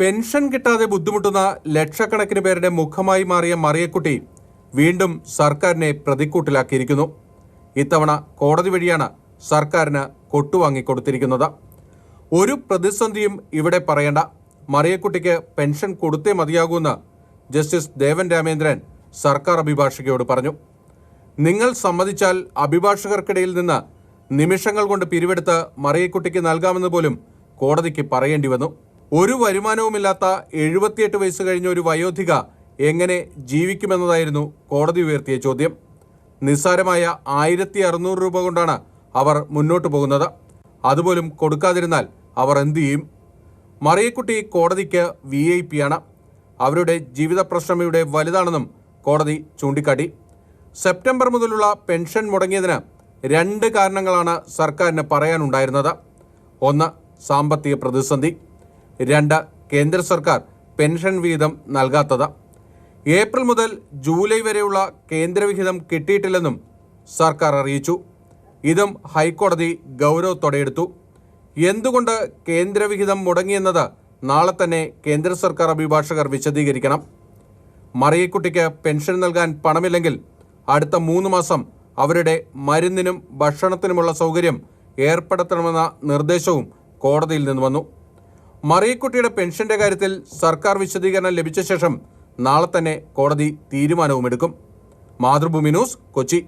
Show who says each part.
Speaker 1: Pension കിട്ടാതെ ബുദ്ധിമുട്ടുന്ന ലക്ഷക്കണക്കിന് പേരുടെ മുഖമായി മാറിയ മറിയക്കുട്ടി വീണ്ടും സർക്കാരിനെ പ്രതിക്കൂട്ടിലാക്കിയിരിക്കുന്നു. ഇത്തവണ കോടതി വഴിയാണ് സർക്കാരിന് കൊട്ടുവാങ്ങിക്കൊടുത്തിരിക്കുന്നത്. ഒരു പ്രതിസന്ധിയും ഇവിടെ പറയേണ്ട. മറിയക്കുട്ടിക്ക് പെൻഷൻ കൊടുത്തേ മതിയാകൂന്ന് ജസ്റ്റിസ് ദേവൻ രാമേന്ദ്രൻ സർക്കാർ അഭിഭാഷകയോട് പറഞ്ഞു. നിങ്ങൾ സമ്മതിച്ചാൽ അഭിഭാഷകർക്കിടയിൽ നിന്ന് നിമിഷങ്ങൾ കൊണ്ട് പിരിവെടുത്ത് മറിയക്കുട്ടിക്ക് നൽകാമെന്ന് പോലും കോടതിക്ക് പറയേണ്ടി വന്നു. ഒരു വരുമാനവുമില്ലാത്ത എഴുപത്തിയെട്ട് വയസ്സ് കഴിഞ്ഞ ഒരു വയോധിക എങ്ങനെ ജീവിക്കുമെന്നതായിരുന്നു കോടതി ഉയർത്തിയ ചോദ്യം. നിസ്സാരമായ ആയിരത്തി അറുന്നൂറ് രൂപ കൊണ്ടാണ് അവർ മുന്നോട്ട് പോകുന്നത്. അതുപോലും കൊടുക്കാതിരുന്നാൽ അവർ എന്തു ചെയ്യും? മറിയക്കുട്ടി കോടതിക്ക് വി ഐ പി ആണ്. അവരുടെ ജീവിത പ്രശ്നം ഇവിടെ വലുതാണെന്നും കോടതി ചൂണ്ടിക്കാട്ടി. സെപ്റ്റംബർ മുതലുള്ള പെൻഷൻ മുടങ്ങിയതിന് രണ്ട് കാരണങ്ങളാണ് സർക്കാരിന് പറയാനുണ്ടായിരുന്നത്. ഒന്ന് സാമ്പത്തിക പ്രതിസന്ധി. രണ്ട് കേന്ദ്ര സർക്കാർ പെൻഷൻ വീതം നൽകാത്തത്. ഏപ്രിൽ മുതൽ ജൂലൈ വരെയുള്ള കേന്ദ്രവിഹിതം കിട്ടിയിട്ടില്ലെന്നും സർക്കാർ അറിയിച്ചു. ഇതും ഹൈക്കോടതി ഗൗരവത്തോടെ എടുത്തു എന്തുകൊണ്ട് കേന്ദ്രവിഹിതം മുടങ്ങിയെന്നത് നാളെ തന്നെ കേന്ദ്ര സർക്കാർ അഭിഭാഷകർ വിശദീകരിക്കണം. മറിയക്കുട്ടിക്ക് പെൻഷൻ നൽകാൻ പണമില്ലെങ്കിൽ അടുത്ത മൂന്ന് മാസം അവരുടെ മരുന്നിനും ഭക്ഷണത്തിനുമുള്ള സൗകര്യം ഏർപ്പെടുത്തണമെന്ന നിർദ്ദേശവും കോടതിയിൽ നിന്ന് വന്നു. മറിയക്കുട്ടിയുടെ പെൻഷന്റെ കാര്യത്തിൽ സർക്കാർ വിശദീകരണം ലഭിച്ച ശേഷം നാളെ തന്നെ കോടതി തീരുമാനവുമെടുക്കും. മാതൃഭൂമി ന്യൂസ് കൊച്ചി.